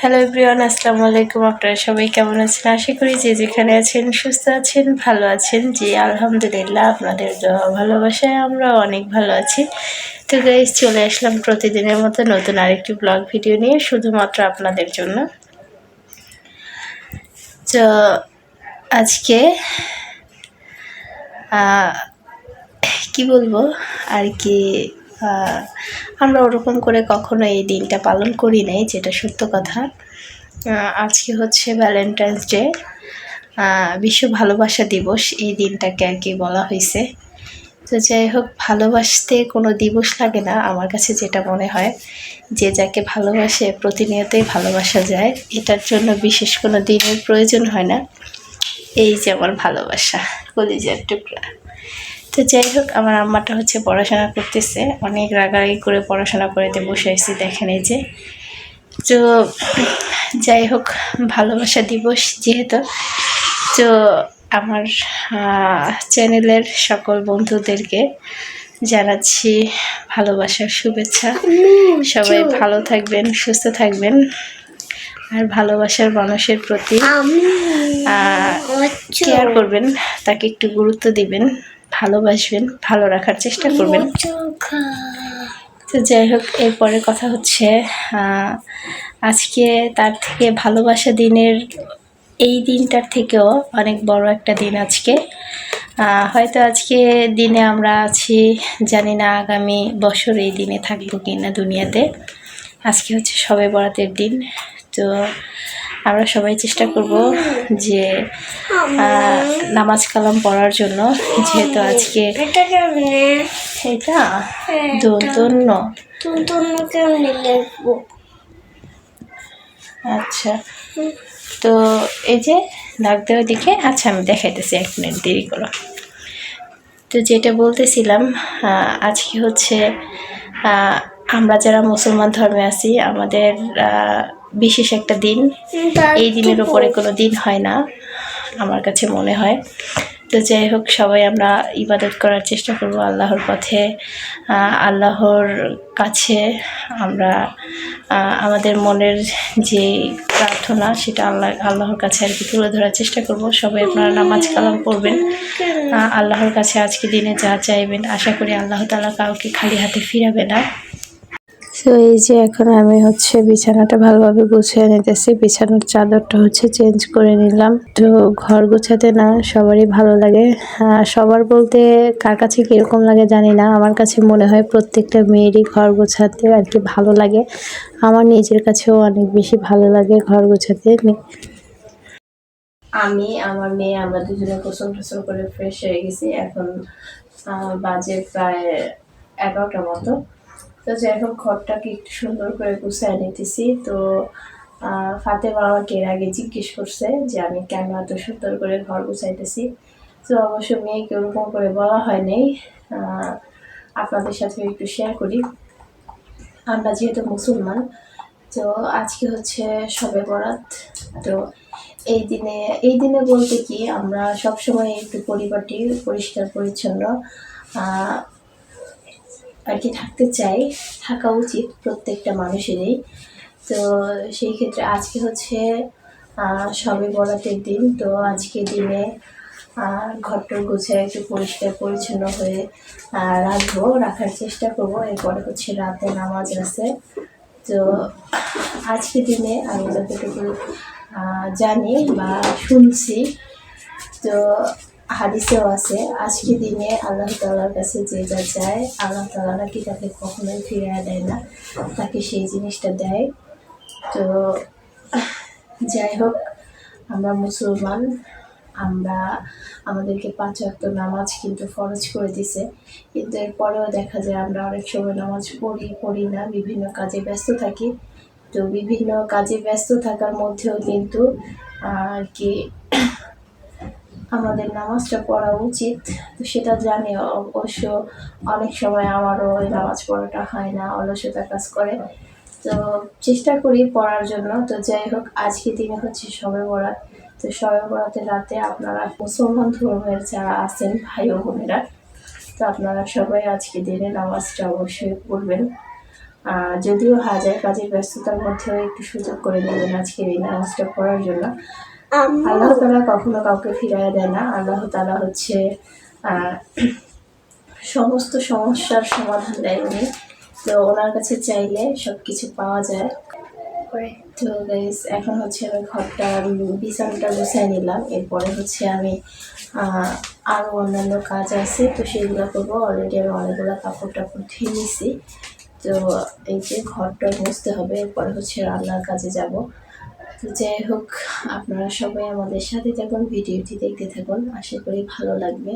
Hello everyone আসসালামু আলাইকুম। আপনারা সবাই কেমন আছেন? আশা করি যে যেখানে আছেন, সুস্থ আছেন, ভালো আছেন। জি, আলহামদুলিল্লাহ, আপনাদের ভালোবাসায় আমরা অনেক ভালো আছি। তো গাইজ চলে আসলাম প্রতিদিনের মতো নতুন আরেকটি ব্লগ ভিডিও নিয়ে, শুধুমাত্র আপনাদের জন্য। তো আজকে কি বলব? আর কি আমরা ওরকম করে কখনো এই দিনটা পালন করি নাই, যেটা সত্য কথা। আজকে হচ্ছে ভ্যালেন্টাইন্স ডে বিশ্ব ভালোবাসা দিবস, এই দিনটাকে আর কি বলা হয়েছে। তো যাই হোক, ভালোবাসতে কোনো দিবস লাগে না, আমার কাছে যেটা মনে হয়। যে যাকে ভালোবাসে, প্রতিনিয়তই ভালোবাসা যায়। এটার জন্য বিশেষ কোনো দিনের প্রয়োজন হয় না। এই যে আমার ভালোবাসা, কলিজার টুকরা। তো যাই হোক আমার আম্মাটা হচ্ছে পড়াশোনা করতেছে। অনেক রাগারাগি করে পড়াশোনা করেতে বসে আছি দেখেন এই যে। তো যাই হোক ভালোবাসা দিবস যেহেতু। তো আমার চ্যানেলের সকল বন্ধুদেরকে জানাচ্ছি ভালোবাসার শুভেচ্ছা। সবাই ভালো থাকবেন সুস্থ থাকবেন। আর ভালোবাসার মানুষের প্রতি কেয়ার করবেন তাকে একটু গুরুত্ব দিবেন। ভালোবাসবেন ভালো রাখার চেষ্টা করবেন। তো যাই হোক এরপরে কথা হচ্ছে আজকে তার থেকে ভালোবাসা দিনের এই দিনটার থেকেও অনেক বড় একটা দিন আজকে। হয়তো আজকে দিনে আমরা আছি জানি না আগামী বছর এই দিনে থাকব কি না দুনিয়াতে। আজকে হচ্ছে সবে বরাতের দিন। তো আমরা সবাই চেষ্টা করব যে নামাজ কালাম পড়ার জন্য যেহেতু আজকে এটা দন্তন্য লিখব? আচ্ছা তো এই যে দাগ দেওয়া দিকে আচ্ছা আমি দেখাইতেছি এক মিনিট দেরি করো। তো যেটা বলতেছিলাম আজকে হচ্ছে আমরা যারা মুসলমান ধর্মে আছি আমাদের বিশেষ একটা দিন। এই দিনের উপরে কোনো দিন হয় না আমার কাছে মনে হয়। তো যাই হোক সবাই আমরা ইবাদত করার চেষ্টা করব আল্লাহর পথে। আল্লাহর কাছে আমরা আমাদের মনের যে প্রার্থনা সেটা আল্লাহ আল্লাহর কাছে আর কি তুলে ধরার চেষ্টা করব। সবাই আপনারা নামাজ কালাম পড়বেন। আহ, আল্লাহর কাছে আজকে দিনে যা চাইবেন আশা করি আল্লাহ তালা কাউকে খালি হাতে ফিরাবে না। তো এই যে এখন আমি হচ্ছে বিছানাটা ভালোভাবে গুছিয়ে নিতেছি। বিছানার চাদরটা হচ্ছে চেঞ্জ করে নিলাম। তো ঘর গোছাতে না সবারই ভালো লাগে। সবার বলতে কার কাছে কীরকম লাগে জানি না। আমার কাছে মনে হয় প্রত্যেকটা মেয়েরই ঘর গোছাতে আর কি ভালো লাগে। আমার নিজের কাছেও অনেক বেশি ভালো লাগে ঘর গোছাতে। আমি, আমার মেয়ে, আমরা দুজনে গোসল টোসল করে ফ্রেশ হয়ে গেছি। এখন বাজে প্রায় এগারোটার মতো। তো যাই হোক, ঘরটাকে একটু সুন্দর করে গুছিয়ে নিতেছি তো ফাতেমা আমাকে এর আগে জিজ্ঞেস করছে যে আমি কেন এত সুন্দর করে ঘর গুছাইতেছি। তো অবশ্য মেয়েকে ওরকম করে বলা হয় নাই। আপনাদের সাথে একটু শেয়ার করি। আমরা যেহেতু মুসলমান, তো আজকে হচ্ছে সবে বরাত। তো এই দিনে এই দিনে বলতে কি, আমরা সবসময় একটু পরিবারটি পরিষ্কার, পরিচ্ছন্ন। আর কি থাকতে চাই থাকা উচিত প্রত্যেকটা মানুষেরই। তো সেই ক্ষেত্রে আজকে হচ্ছে সবে বরাতের দিন। তো আজকে দিনে আহ, ঘরটর গুছিয়ে একটু পরিষ্কার পরিচ্ছন্ন হয়ে রাখব রাখার চেষ্টা করব। এরপরে হচ্ছে রাতে নামাজ আছে। তো আজকে দিনে আমি যতটুকু জানি বা শুনছি তো হাদিসেও আছে, আজকে দিনে আল্লাহ তালার কাছে যে যা চায়, আল্লাহ তালা নাকি তাকে কখনোই ফিরিয়ে দেয় না, তাকে সেই জিনিসটা দেয়। তো, যাই হোক, আমরা মুসলমান, আমরা, আমাদেরকে পাঁচ ওয়াক্ত নামাজ কিন্তু ফরজ করে দিছে। কিন্তু এরপরেও দেখা যায় আমরা অনেক সময় নামাজ পড়ি পড়ি না, বিভিন্ন কাজে ব্যস্ত থাকি। তো বিভিন্ন কাজে ব্যস্ত থাকার মধ্যেও কিন্তু আর কি আমাদের নামাজটা পড়া উচিত। তো সেটা জানি অবশ্য অনেক সময় আমারও ওই নামাজ পড়াটা হয় না, অলসতা কাজ করে। তো চেষ্টা করি পড়ার জন্য। তো যাই হোক আজকে দিনে হচ্ছে সবে বরাত। তো সবে বরাতের রাতে আপনারা মুসলমান ধর্মের যারা আছেন, ভাই ও বোনেরা, তো আপনারা সবাই আজকে দিনে নামাজটা অবশ্যই পড়বেন। যদিও হাজার কাজের ব্যস্ততার মধ্যেও একটু সুযোগ করে দেবেন আজকের এই নামাজটা পড়ার জন্য। আল্লাহ তালা কখনো কাউকে ফিরাইয়া দেয় না। আল্লাহ তালা হচ্ছে সমস্ত সমস্যার সমাধান দেয় উনি। তো ওনার কাছে চাইলে সব কিছু পাওয়া যায়। তো গাইস এখন হচ্ছে আমি ঘরটা বিছানাটা গুছাই নিলাম। এরপরে হচ্ছে আমি আরও অন্যান্য কাজ আছে, তো সেগুলো করব। অলরেডি আমি অনেকগুলো কাপড় টাপড় ধুয়ে নিছি। তো এই যে ঘরটা মুছতে হবে, এরপরে হচ্ছে রান্নার কাজে যাব। যাই হোক আপনারা সবাই আমাদের সাথে থাকুন, ভিডিওটি দেখতে থাকুন, আশা করি ভালো লাগবে।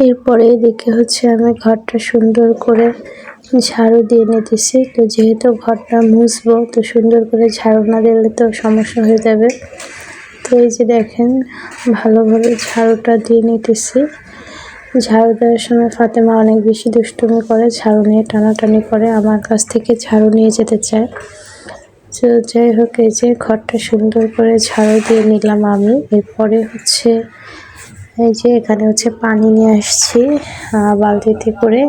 এরপরে এদিকে হচ্ছে আমি ঘরটা সুন্দর করে ঝাড়ু দিয়ে নিতেছি। তো যেহেতু ঘরটা মুছবো, তো সুন্দর করে ঝাড়ু না দিলে তো সমস্যা হয়ে যাবে। তো এই যে দেখেন, ভালোভাবে ঝাড়ুটা দিয়ে নিতেছি। ঝাড়ু দেওয়ার সময় ফাতেমা অনেক বেশি দুষ্টুমি করে, ঝাড়ু নিয়ে টানাটানি করে, আমার কাছ থেকে ঝাড়ু নিয়ে যেতে চায়। তো যাই হোক এই যে ঘরটা সুন্দর করে ঝাড়ু দিয়ে নিলাম আমি। এরপরে হচ্ছে এই যে এখানে হচ্ছে পানি নিয়ে আসছি বালতিতে করে।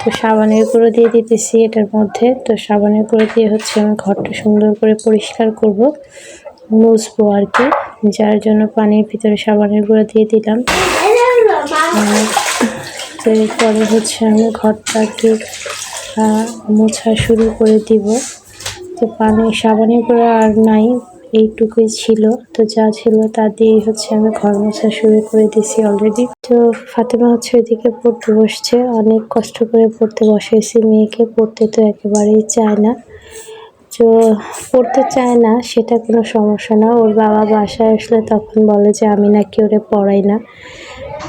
তো সাবানের গুঁড়ো দিয়ে দিতেছি এটার মধ্যে। তো সাবানের গুঁড়ো দিয়ে হচ্ছে আমি ঘরটা সুন্দর করে পরিষ্কার করব মুছবো আর কি। যার জন্য পানির ভিতরে সাবানের গুঁড়ো দিয়ে দিলাম। তো এরপরে হচ্ছে আমি ঘরটাকে আহ, মোছা শুরু করে দিব। তো পানি, সাবানের গুঁড়ো আর নাই, এইটুকুই ছিল। তো যা ছিল তা দিয়েই হচ্ছে আমি ঘর মোছা শুরু করে দিছি অলরেডি তো ফাতেমা হচ্ছে ওইদিকে পড়তে বসছে। অনেক কষ্ট করে পড়তে বসেছি। মেয়েকে পড়তে তো একেবারেই চায় না। তো পড়তে চায় না, সেটা কোনো সমস্যা না। ওর বাবা বাসায় আসলে তখন বলে যে, আমি নাকি ওরে পড়াই না।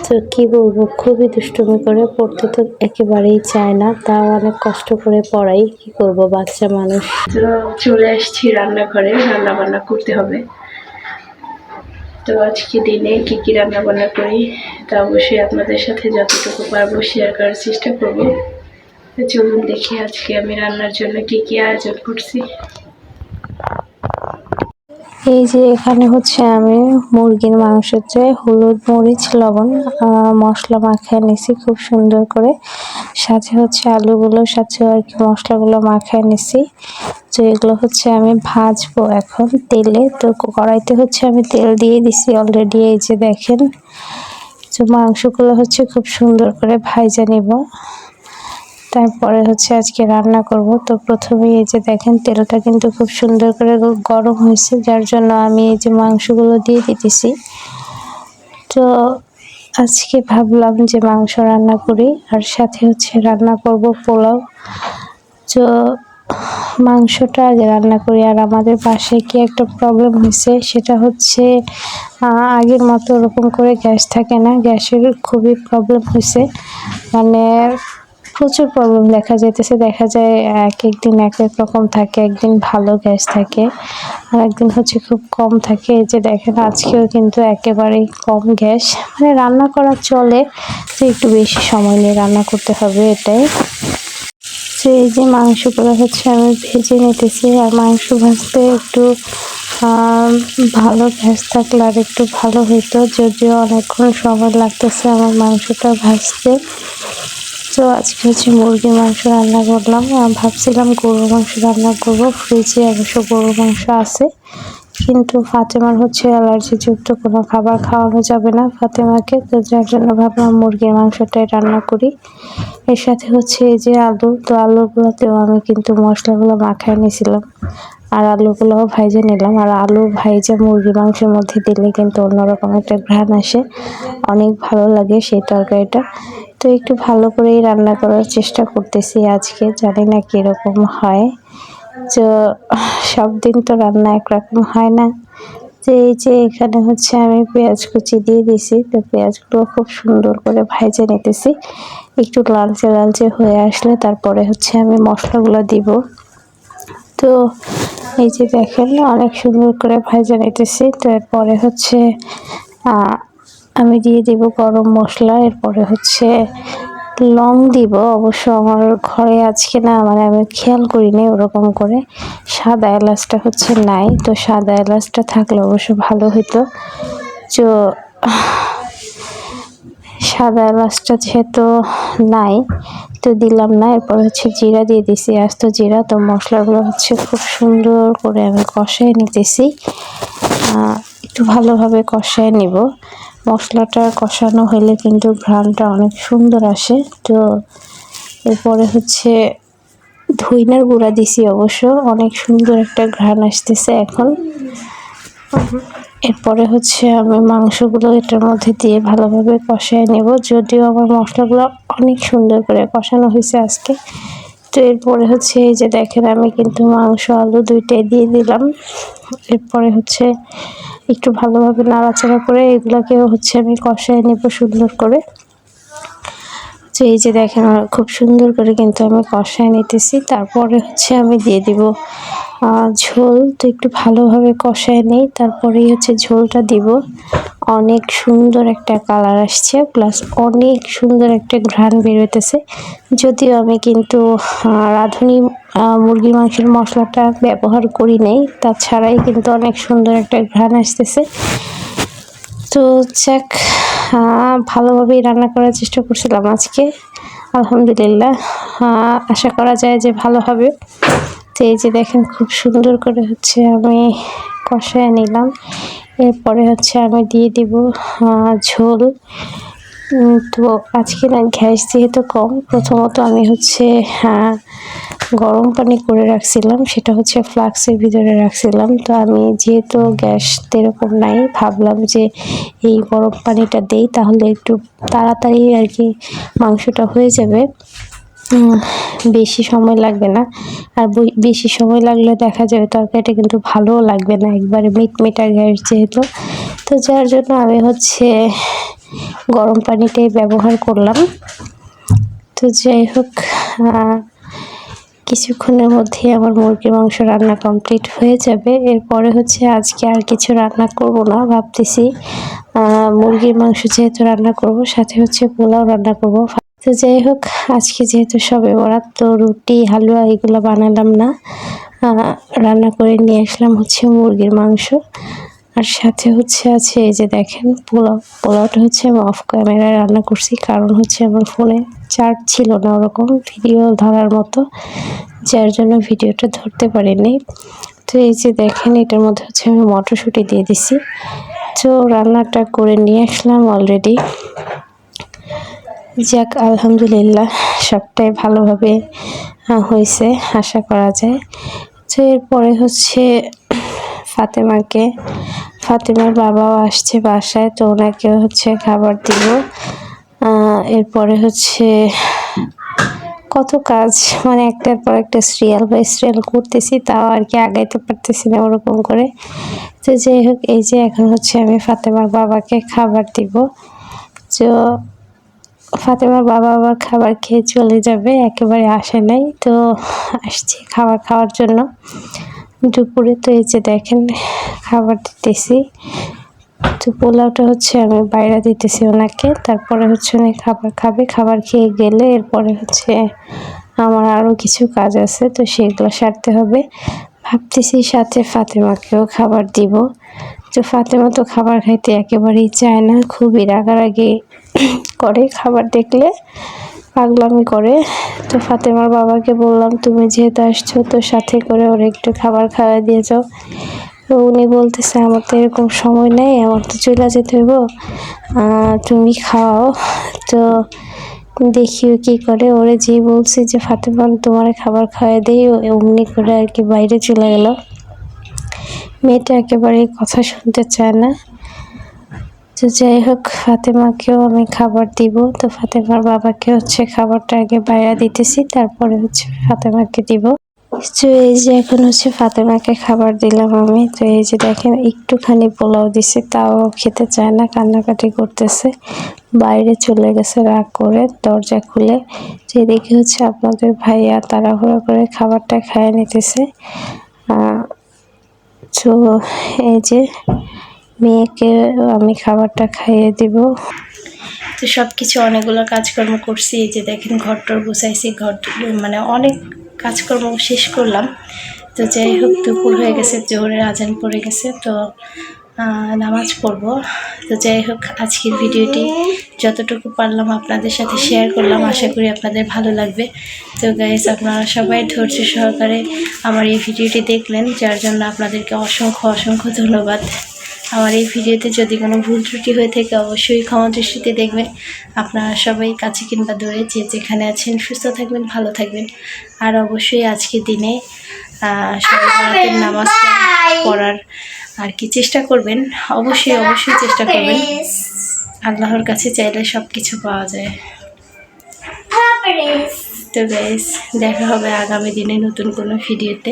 তো কি বলব, খুবই দুষ্টুমি করে পড়তে তো একেবারেই চায় না, তাও অনেক কষ্ট করে পড়াই, কি করব, বাচ্চা মানুষ। তো চলে আসছি রান্নাঘরে রান্না বান্না করতে হবে। তো আজকে দিনে কি কি রান্না বান্না করি, তা অবশ্যই আপনাদের সাথে যতটুকু পারব শেয়ার করার চেষ্টা করব। তো চলুন দেখি আজকে আমি রান্নার জন্য কি কি আয়োজন করছি। এই যে এখানে হচ্ছে আমি মুরগির মাংসের চেয়ে হলুদ মরিচ, লবণ মশলা মাখিয়ে নিছি খুব সুন্দর করে। সাথে হচ্ছে আলুগুলো, সাথে আর কি মশলাগুলো মাখিয়ে নিছি। তো এগুলো হচ্ছে আমি ভাজবো এখন তেলে। তো কড়াইতে হচ্ছে আমি তেল দিয়ে দিছি অলরেডি এই যে দেখেন। তো মাংসগুলো হচ্ছে খুব সুন্দর করে ভাইজা নিব। তারপরে হচ্ছে আজকে রান্না করব। তো প্রথমেই এই যে দেখেন, তেলটা কিন্তু খুব সুন্দর করে গরম হয়েছে, যার জন্য আমি এই যে মাংসগুলো দিয়ে দিতেছি। তো আজকে ভাবলাম যে মাংস রান্না করি, আর সাথে হচ্ছে রান্না করব পোলাও। তো মাংসটা আগে রান্না করি, আর আমাদের পাশে কি একটা প্রবলেম হয়েছে, সেটা হচ্ছে আগের মতো ওরকম করে গ্যাস থাকে না, গ্যাসের খুবই প্রবলেম হয়েছে। মানে প্রচুর প্রবলেম দেখা যাইতেছে। দেখা যায়, এক এক দিন এক এক রকম থাকে, একদিন ভালো গ্যাস থাকে, আর একদিন হচ্ছে খুব কম থাকে। এই যে দেখেন, আজকেও কিন্তু একেবারেই কম গ্যাস মানে রান্না করা চলে যে একটু বেশি সময় নিয়ে রান্না করতে হবে এটাই। তো এই যে মাংসগুলো হচ্ছে আমি ভেজে নিতেছি, আর মাংস ভাজতে একটু ভালো গ্যাস থাকলে আর একটু ভালো হইতো। যদিও অনেকক্ষণ সময় লাগতেছে আমার মাংসটা ভাজতে। তো আজকে হচ্ছে মুরগির মাংস রান্না করলাম। ভাবছিলাম গরুর মাংস রান্না করব। ফ্রিজে অবশ্য গরুর মাংস আছে। কিন্তু ফাতেমার হচ্ছে অ্যালার্জি যুক্ত কোনো খাবার খাওয়ানো যাবে না ফাতেমাকে, তো যার জন্য ভাবলাম মুরগির মাংসটাই রান্না করি। এর সাথে হচ্ছে এই যে আলু, তো আলুগুলোতেও আমি কিন্তু মশলাগুলো মাখায় নিয়েছিলাম। আর আলুগুলোও ভাইজে নিলাম। আর আলু ভাইজে মুরগি মাংসের মধ্যে দিলে কিন্তু অন্যরকম একটা ঘ্রাণ আসে। অনেক ভালো লাগে সেই তরকারিটা। তো একটু ভালো করেই রান্না করার চেষ্টা করতেছি আজকে, জানি না কীরকম হয়। তো সব দিন তো রান্না একরকম হয় না। তো এই যে এখানে হচ্ছে আমি পেঁয়াজ কুচি দিয়ে দিছি। তো পেঁয়াজগুলো খুব সুন্দর করে ভাইজে নিতেছি। একটু লালচে লালচে হয়ে আসলে তারপরে হচ্ছে আমি মশলাগুলো দিব। তো এই যে দেখেন, অনেক সুন্দর করে ভাজা নিতেছি। তো এরপরে হচ্ছে আমি দিয়ে দিব গরম মশলা। এরপরে হচ্ছে লং দিব। অবশ্য আমার ঘরে আজকে না মানে আমি খেয়াল করিনি ওরকম করে। সাদা এলাচটা হচ্ছে নাই। তো সাদা এলাচটা থাকলে অবশ্য ভালো হতো তো সাদা এলাচটা যেহেতু নাই তো দিলাম না, এরপর হচ্ছে জিরা দিয়ে দিছি। আস্ত জিরা, তো মশলাগুলো হচ্ছে খুব সুন্দর করে আমি কষায় নিতেছি। একটু ভালোভাবে কষায় নিব। মশলাটা কষানো হলে কিন্তু ঘ্রাণটা অনেক সুন্দর আসে। তো এরপরে হচ্ছে ধইনার গুঁড়া দিছি অবশ্য। অনেক সুন্দর একটা ঘ্রাণ আসতেছে এখন। এরপরে হচ্ছে আমি মাংসগুলো এটার মধ্যে দিয়ে ভালোভাবে কষায় নেব। যদিও আমার মশলাগুলো অনেক সুন্দর করে কষানো হয়েছে আজকে। তো এরপরে হচ্ছে এই যে দেখেন, আমি কিন্তু মাংস, আলু দুইটাই দিয়ে দিলাম। এরপরে হচ্ছে একটু ভালোভাবে নাড়াচাড়া করে এগুলোকেও হচ্ছে আমি কষায় নেব সুন্দর করে। তো এই যে দেখেন খুব সুন্দর করে কিন্তু আমি কষায় নিতেছি। তারপরে হচ্ছে আমি দিয়ে দিব ঝোল। তো একটু ভালোভাবে কষায় নেই, তারপরেই হচ্ছে ঝোলটা দিব। অনেক সুন্দর একটা কালার আসছে, প্লাস অনেক সুন্দর একটা ঘ্রাণ বেরোতেছে যদিও আমি কিন্তু রাঁধুনি মুরগির মাংসের মশলাটা ব্যবহার করি নাই, তাছাড়াই কিন্তু অনেক সুন্দর একটা ঘ্রাণ আসতেছে। তো যাক ভালোভাবেই রান্না করার চেষ্টা করছিলাম আজকে আলহামদুলিল্লাহ। আশা করা যায় যে ভালো হবে। তো এই যে দেখেন খুব সুন্দর করে হচ্ছে আমি কষায় নিলাম। এরপরে হচ্ছে আমি দিয়ে দিব ঝোল। তো আজকে না গ্যাস যেহেতু কম প্রথমত আমি হচ্ছে আহ, গরম পানি করে রাখছিলাম, সেটা হচ্ছে ফ্লাক্সের ভিতরে রাখছিলাম। তো আমি যেহেতু গ্যাস এরকম নাই, ভাবলাম যে এই গরম পানিটা দেই, তাহলে একটু তাড়াতাড়ি আর কি মাংসটা হয়ে যাবে। বেশি সময় লাগবে না। আর বেশি সময় লাগলে দেখা যাবে তরকারিটা কিন্তু ভালোও লাগবে না, একবারে মিটমিটা গ্যাস যেহেতু। তো যার জন্য আমি হচ্ছে গরম পানিটাই ব্যবহার করলাম। তো যাই হোক কিছুক্ষণের মধ্যে আমার মুরগির মাংস রান্না কমপ্লিট হয়ে যাবে। এরপরে হচ্ছে আজকে আর কিছু রান্না করব না, ভাবতেছি মুরগির মাংস যেহেতু রান্না করব, সাথে হচ্ছে পোলাও রান্না করব। তো যাই হোক, আজকে যেহেতু সবে বরাত, তো রুটি, হালুয়া এগুলো বানালাম না। রান্না করে নিয়ে আসলাম হচ্ছে মুরগির মাংস। আর সাথে হচ্ছে আছে এই যে দেখেন পোলাও পোলাওটা হচ্ছে আমি অফ ক্যামেরায় রান্না করছি, কারণ হচ্ছে আমার ফোনে চার্জ ছিল না ওরকম ভিডিও ধরার মতো, যার জন্য ভিডিওটা ধরতে পারিনি। তো এই যে দেখেন, এটার মধ্যে হচ্ছে আমি মটরশুঁটি দিয়ে দিছি। তো রান্নাটা করে নিয়ে আসলাম অলরেডি যাক, আলহামদুলিল্লাহ, সবটাই ভালোভাবে হয়েছে, আশা করা যায়। তো এরপরে হচ্ছে ফাতেমাকে ফাতেমার বাবাও আসছে বাসায়, তো ওনাকে হচ্ছে খাবার দিব। এরপরে হচ্ছে কত কাজ মানে একটার পর একটা সিরিয়াল বাই সিরিয়াল করতেছি, তাও আর কি আগাইতে পারতেছি না ওরকম করে। তো যাই হোক, এই যে এখন হচ্ছে আমি ফাতেমার বাবাকে খাবার দিব। তো ফাতেমার বাবা আবার খাবার খেয়ে চলে যাবে, একেবারে আসে নাই, তো আসছি খাবার খাওয়ার জন্য। দুপুরে তো এই যে দেখেন খাবার দিতেছি। তো পোলাওটা হচ্ছে আমি বাইরে দিতেছি ওনাকে, তারপরে হচ্ছে উনি খাবার খাবে, খাবার খেয়ে গেলে এরপরে হচ্ছে আমার আরও কিছু কাজ আছে, তো সেগুলো সারতে হবে। ভাবতেছি সাথে ফাতেমাকেও খাবার দিব। তো ফাতেমা তো খাবার খাইতে একেবারেই চায় না, খুবই রাগারাগি করে খাবার দেখলে। পাগলামি করে। তো ফাতেমার বাবাকে বললাম, তুমি যেহেতু আসছো, তো সাথে করে ওর একটু খাবার খাওয়া দিয়ে যাও। তো উনি বলতেছে, আমার তো এরকম সময় নেই, আমার তো চলে যেতে হইব। তুমি খাওয়াও তো দেখিও কি করে। ওরে যে বলছি যে ফাতেমান তোমার খাবার খাওয়াই দেই। অমনি করে আর কি বাইরে চলে গেল। মেয়েটা একেবারে কথা শুনতে চায় না। তো যাই হোক, ফাতেমাকেও আমি খাবার দিব। তো ফাতেমার বাবাকে হচ্ছে খাবারটা আগে বাইরে দিতেছি, তারপরে হচ্ছে ফাতেমাকে দিব। তো এই যে এখন হচ্ছে ফাতেমাকে খাবার দিলাম আমি। তো এই যে দেখেন, একটুখানি পোলাও দিছে, তাও খেতে চায় না, কান্নাকাটি করতেছে। বাইরে চলে গেছে রাগ করে, দরজা খুলে। তো এদিকে হচ্ছে আপনাদের ভাইয়া তাড়াহুড়ো করে খাবারটা খাইয়ে নিতেছে। তো এই যে মেয়েকে আমি খাবারটা খাইয়ে দিব। তো সব কিছু অনেকগুলো কাজকর্ম করছি যে দেখেন ঘরটর গুছাইছি, ঘর মানে অনেক কাজকর্ম শেষ করলাম। তো যাই হোক, দুপুর হয়ে গেছে, জোহরের আজান পড়ে গেছে, তো নামাজ পড়ব। তো যাই হোক, আজকের ভিডিওটি যতটুকু পারলাম আপনাদের সাথে শেয়ার করলাম, আশা করি আপনাদের ভালো লাগবে। তো গাইস আপনারা সবাই ধৈর্য সহকারে আমার এই ভিডিওটি দেখলেন, যার জন্য আপনাদেরকে অসংখ্য অসংখ্য ধন্যবাদ। আমার এই ভিডিওতে যদি কোনো ভুল ত্রুটি হয়ে থাকে অবশ্যই ক্ষমা দৃষ্টিতে দেখবেন। আপনারা সবাই কাছে কিংবা দূরে যে যেখানে আছেন সুস্থ থাকবেন ভালো থাকবেন। আর অবশ্যই আজকের দিনে সবাই নামাজ পড়ার আর কি চেষ্টা করবেন। অবশ্যই অবশ্যই চেষ্টা করবেন। আল্লাহর কাছে চাইলে সব কিছু পাওয়া যায়। তো গাইস দেখা হবে আগামী দিনে নতুন কোনো ভিডিওতে।